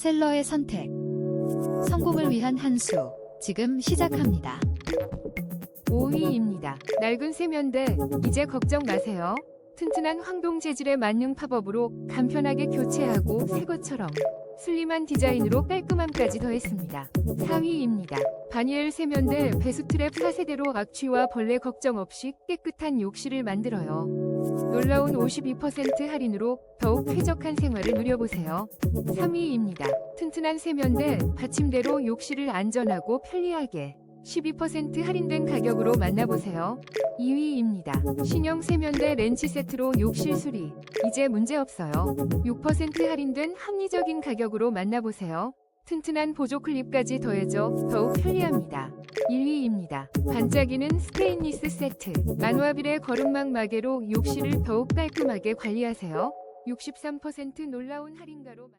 셀러의 선택. 성공을 위한 한 수. 지금 시작합니다. 5위입니다. 낡은 세면대 이제 걱정 마세요. 튼튼한 황동 재질의 만능 팝업으로 간편하게 교체하고 새 것처럼 슬림한 디자인으로 깔끔함까지 더했습니다. 4위입니다. 바니엘 세면대 배수트랩 4세대로 악취와 벌레 걱정 없이 깨끗한 욕실을 만들어요. 놀라운 52% 할인으로 더욱 쾌적한 생활을 누려보세요. 3위입니다. 튼튼한 세면대 받침대로 욕실을 안전하고 편리하게 12% 할인된 가격으로 만나보세요. 2위입니다. 신형 세면대 렌치 세트로 욕실 수리. 이제 문제 없어요. 6% 할인된 합리적인 가격으로 만나보세요. 튼튼한 보조 클립까지 더해져 더욱 편리합니다. 1위입니다. 반짝이는 스테인리스 세트. 만화빌의 거름막 마개로 욕실을 더욱 깔끔하게 관리하세요. 63% 놀라운 할인가로